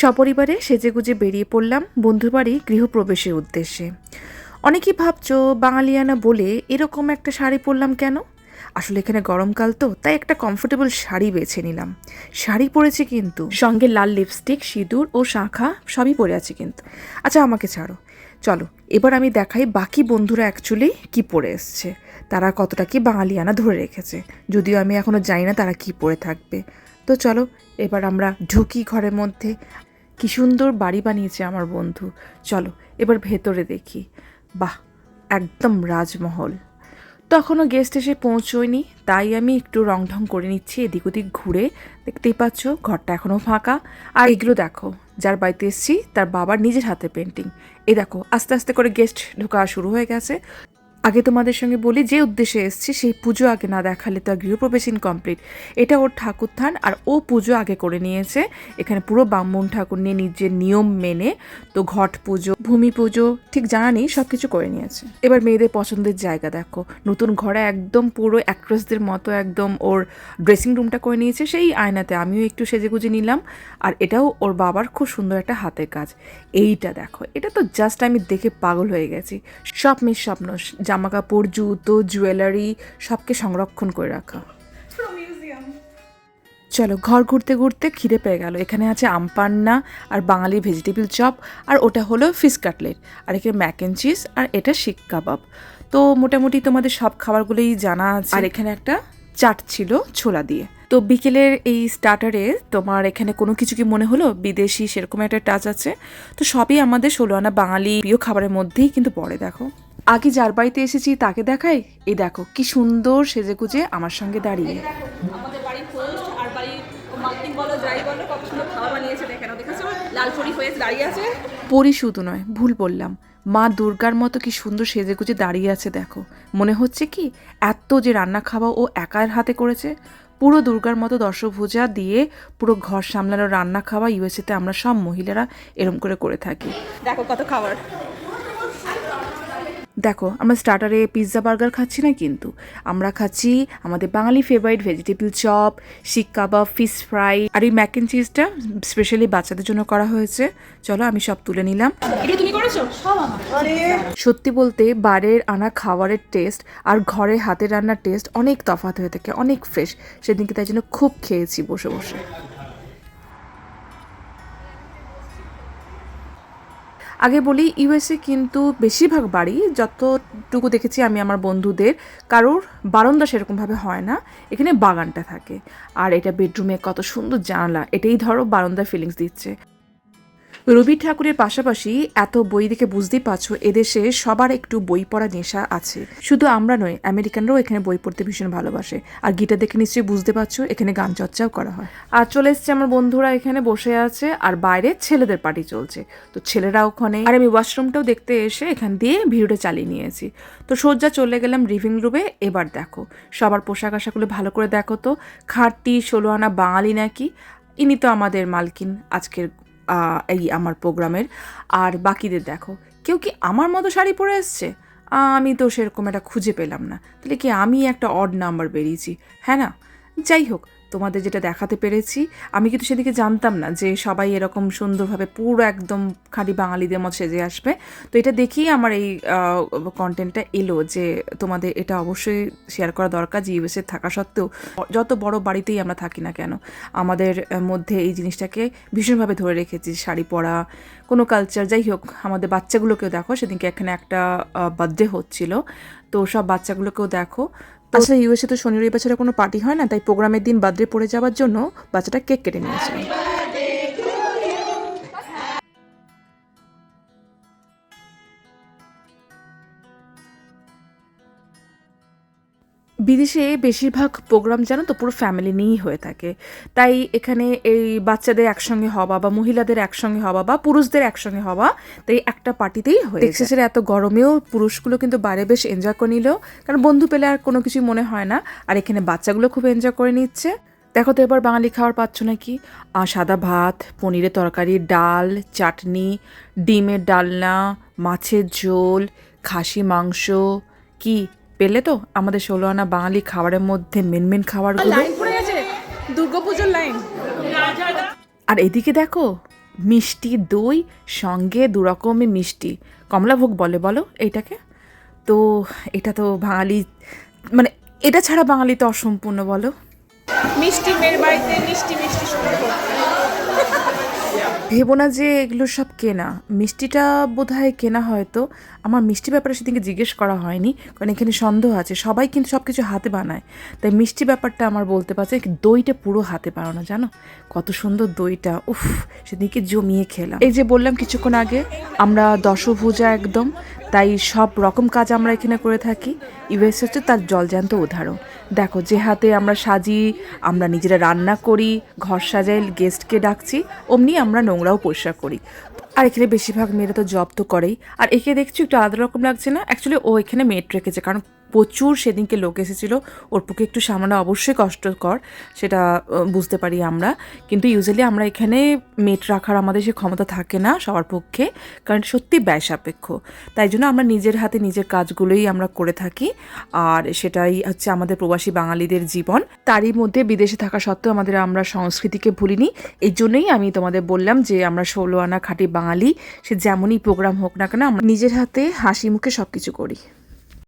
সপরিবারে সেজেগুজে বেরিয়ে পড়লাম বন্ধুর বাড়ি গৃহপ্রবেশের উদ্দেশ্যে। অনেকেই ভাবছ, বাঙালিয়ানা বলে এরকম একটা শাড়ি পরলাম কেন? আসলে এখানে গরমকাল তো, তাই একটা কমফোর্টেবল শাড়ি বেছে নিলাম। শাড়ি পরেছি কিন্তু। সঙ্গে লাল লিপস্টিক সিঁদুর ও শাঁখা সবই পরে আছে কিন্তু। আচ্ছা আমাকে ছাড়ো। চলো, এবার আমি দেখাই বাকি বন্ধুরা অ্যাকচুয়ালি কি পরে এসছে। তারা কতটা কি বাঙালিয়ানা ধরে রেখেছে। যদিও আমি এখনও জানি না তারা কি পরে থাকবে। তো চলো, এবার আমরা ঢুকি ঘরের মধ্যে। কি সুন্দর বাড়ি বানিয়েছে আমার বন্ধু। চলো, এবার ভেতরে দেখি। বাহ, একদম রাজমহল। তখনও গেস্ট এসে পৌঁছয়নি, তাই আমি একটু রং ঢং করে নিচ্ছি এদিক ওদিক ঘুরে। দেখতেই পাচ্ছ, ঘরটা এখনও ফাঁকা। আর এগুলো দেখো, যার বাড়িতে এসেছি, তার বাবার নিজের হাতে পেন্টিং এ দেখো, আস্তে আস্তে করে গেস্ট ঢোকা শুরু হয়ে গেছে। আগে তোমাদের সঙ্গে বলি, যে উদ্দেশ্যে এসেছি, সেই পুজো আগে না দেখালে তো আর গৃহপ্রবেশ ইনকমপ্লিট এটা ওর ঠাকুর থান আর ও পুজো আগে করে নিয়েছে। এখানে পুরো ব্রাহ্মণ ঠাকুর নিয়ে নিজের নিয়ম মেনে তো ঘট পুজো, ভূমি পুজো, ঠিক জানা নেই সব কিছু করে নিয়েছে। এবার মেয়েদের পছন্দের জায়গা দেখো। নতুন ঘরে একদম পুরো অ্যাক্ট্রেসদের মতো একদম ওর ড্রেসিং রুমটা করে নিয়েছে। সেই আয়নাতে আমিও একটু সেজেগুজে নিলাম। আর এটাও ওর বাবার খুব সুন্দর একটা হাতের কাজ। এইটা দেখো। এটা তো জাস্ট আমি দেখে পাগল হয়ে গেছি। স্বপ্নের স্বপ্ন জামা কাপড় জুতো, জুয়েলারি সবকে সংরক্ষণ করে রাখা। চলো, ঘর ঘুরতে ঘুরতে খিদে পেয়ে গেল। এখানে আছে আমপান্না আর বাঙালি ভেজিটেবল চপ আর ওটা হলো ফিশ কাটলেট আর এখানে ম্যাক অ্যান্ড চিজ আর এটা শিক কাবাব। তো মোটামুটি তোমাদের সব খাবারগুলোই জানা আছে। আর এখানে একটা চাট ছিল ছোলা দিয়ে। তো বিকেলের এই স্টার্টারে তোমার এখানে কোনো কিছু কি মনে হলো? বিদেশি সেরকম একটা টাচ আছে। তো সবই আমাদের ষোলো আনা বাঙালি প্রিয় খাবারের মধ্যেই কিন্তু পড়ে, দেখো। আগে যার বাড়িতে এসেছি তাকে দেখাই। এই দেখো কি সুন্দর সেজে গুজে আমার সঙ্গে দাঁড়িয়ে। আমাদের বাড়ির পোস্ট আর বাড়ির মার্কেটিং বলো যাই বলো কত সুন্দর খাওয়া বানিয়েছে দেখেন দেখেছ? লাল পরি হয়ে দাঁড়িয়ে আছে। পরি শুধু নয় ভুল বললাম। মা দুর্গার মতো কি সুন্দর সেজে গুজে দাঁড়িয়ে আছে দেখো। মনে হচ্ছে কি এত যে রান্না খাওয়া ও একার হাতে করেছে। পুরো দুর্গার মতো দর্শভূজা দিয়ে পুরো ঘর সামলানো রান্না খাওয়া ইউএসএতে আমরা সব মহিলারা এরম করে করে থাকি। দেখো কত খাবার। দেখো আমরা স্টার্টারে পিৎজা বার্গার খাচ্ছি না কিন্তু। আমরা খাচ্ছি আমাদের বাঙালি ফেভারিট ভেজিটেবল চপ শিক কাবাব ফিশ ফ্রাই আর এই ম্যাক অ্যান্ড চিজটা স্পেশালি বাচ্চাদের জন্য করা হয়েছে। চলো আমি সব তুলে নিলাম। তুমি করেছ? সত্যি বলতে বারের আনা খাবারের টেস্ট আর ঘরে হাতে রান্নার টেস্ট অনেক তফাৎ হয়ে থাকে অনেক ফ্রেশ সেদিনকে তাই জন্য খুব খেয়েছি বসে বসে। আগে বলি ইউএসএ কিন্তু বেশিরভাগ বাড়ি, যতটুকু দেখেছি আমি আমার বন্ধুদের, কারোর বারান্দা সেরকমভাবে হয় না। এখানে বাগানটা থাকে। আর এটা বেডরুমে কত সুন্দর জানালা, এটাই ধরো বারান্দার ফিলিংস দিচ্ছে। রবি ঠাকুরের পাশাপাশি এত বই দেখে বুঝতেই পারছ, এদেশে সবার একটু বই পড়া নেশা আছে। শুধু আমরা নয়, আমেরিকানরাও এখানে বই পড়তে ভীষণ ভালোবাসে। আর গিটার দেখে নিশ্চয়ই বুঝতে পারছ, এখানে গান চর্চাও করা হয়। আর চলে এসছে আমার বন্ধুরা এখানে বসে আছে, আর বাইরে ছেলেদের পার্টি চলছে। তো ছেলেরা ওখানে, আর আমি ওয়াশরুমটাও দেখতে এসে এখান দিয়ে ভিডিওটা চালিয়ে নিয়েছি। তো সোজা চলে গেলাম লিভিং রুমে, এবার দেখো। সবার পোশাক আশাকগুলো ভালো করে দেখো তো। খাটটি ষোলো আনা বাঙালি নাকি? ইনি তো আমাদের মালকিন আজকের এই আমার প্রোগ্রামের। আর বাকিদের দেখো, কেউ কি আমার মতো শাড়ি পরে এসছে? আমি তো সেরকম একটা খুঁজে পেলাম না। তাহলে কি আমি একটা অড নাম্বার বেরিয়েছি হ্যাঁ না? যাই হোক, তোমাদের যেটা দেখাতে পেরেছি, আমি কিন্তু সেদিকে জানতাম না যে সবাই এরকম সুন্দরভাবে পুরো একদম খাঁটি বাঙালিদের মতো সেজে আসবে। তো এটা দেখেই আমার এই কন্টেন্টটা এলো যে তোমাদের এটা অবশ্যই শেয়ার করা দরকার, যে ইউএসএ থাকা সত্ত্বেও যত বড় বাড়িতেই আমরা থাকি না কেন, আমাদের মধ্যে এই জিনিসটাকে ভীষণভাবে ধরে রেখেছি, শাড়ি পরা, কোনো কালচার যাই হোক, আমাদের বাচ্চাগুলোকেও দেখো, সেদিনকে এখানে একটা বার্থডে হচ্ছিল, তো সব বাচ্চাগুলোকেও দেখো আসলে ইউএসএ তো শনি রবিবার ছাড়া কোনো পার্টি হয় না, তাই প্রোগ্রামের দিন বাদরে পড়ে যাওয়ার জন্য বাচ্চাটা কেক কেটে নিয়েছিল বিদেশে বেশিরভাগ প্রোগ্রাম জানো তো পুরো ফ্যামিলি নিয়েই হয়ে থাকে। তাই এখানে এই বাচ্চাদের একসঙ্গে হওয়া বা মহিলাদের একসঙ্গে হওয়া বা পুরুষদের একসঙ্গে হওয়া, তাই একটা পার্টিতেই হয়ে টেক্সাসের এত গরমেও পুরুষগুলো কিন্তু বাইরে বেশ এনজয় করে নিল। কারণ বন্ধু পেলে আর কোনো কিছুই মনে হয় না। আর এখানে বাচ্চাগুলো খুব এনজয় করে নিচ্ছে। দেখো তো এবার বাঙালি খাবার পাচ্ছ নাকি? সাদা ভাত, পনিরের তরকারি, ডাল, চাটনি, ডিমের ডালনা, মাছের ঝোল, খাসি মাংস, কি? পেলে তো আমাদের ষোলো আনা বাঙালি খাবারের মধ্যে মেন মেন খাবারগুলো লাইন দুর্গাপুজোর লাইন। আর এদিকে দেখো মিষ্টি দই সঙ্গে দু রকমের মিষ্টি। কমলাভোগ বলে বলো এইটাকে? তো এটা তো বাঙালি মানে এটা ছাড়া বাঙালি তো অসম্পূর্ণ বলো। মিষ্টি মেয়ের বাড়িতে মিষ্টি মিষ্টি ভেবো না যে এগুলো সব কেনা। মিষ্টিটা বোধ হয় কেনা হয়তো। আমার মিষ্টি ব্যাপারে সেদিনকে জিজ্ঞেস করা হয়নি, কারণ এখানে সন্দেহ আছে। সবাই কিন্তু সব কিছু হাতে বানায়। তাই মিষ্টি ব্যাপারটা আমার বলতে পারছে দইটা পুরো হাতে বানানো, জানো? কত সুন্দর দইটা, উফ, সেদিনকে জমিয়ে খেলাম। এই যে বললাম কিছুক্ষণ আগে, আমরা দশভুজা একদম তাই সব রকম কাজ আমরা এখানে করে থাকি। ইউএস হচ্ছে তার জলজান্ত উদাহরণ। দেখো, যে হাতে আমরা সাজি, আমরা নিজেরা রান্না করি, ঘর সাজাই গেস্টকে ডাকছি, অমনি আমরা নোংরাও পরিষ্কার করি। আর এখানে বেশিরভাগ মেয়েরা তো জব তো করেই। আর একে দেখছি একটু আলাদা রকম লাগছে না? অ্যাকচুয়ালি ও এখানে মেট রেখেছে, কারণ প্রচুর সেদিনকে লোক এসেছিল। ওর পক্ষে একটু সামান্য অবশ্যই কষ্টকর, সেটা বুঝতে পারি আমরা। কিন্তু ইউজুয়ালি আমরা এখানে মেট রাখার আমাদের সে ক্ষমতা থাকে না সবার পক্ষে, কারণ সত্যি ব্যয় সাপেক্ষ তাই জন্য আমরা নিজের হাতে নিজের কাজগুলোই আমরা করে থাকি, আর সেটাই হচ্ছে আমাদের প্রবাসী বাঙালিদের জীবন। তারই মধ্যে বিদেশে থাকা সত্ত্বেও আমাদের আমরা সংস্কৃতিকে ভুলিনি। এই জন্যই আমি তোমাদের বললাম যে আমরা ষোলো আনা খাঁটি বাঙালি, সে যেমনই প্রোগ্রাম হোক না কেন, আমরা নিজের হাতে হাসি মুখে সব কিছু করি।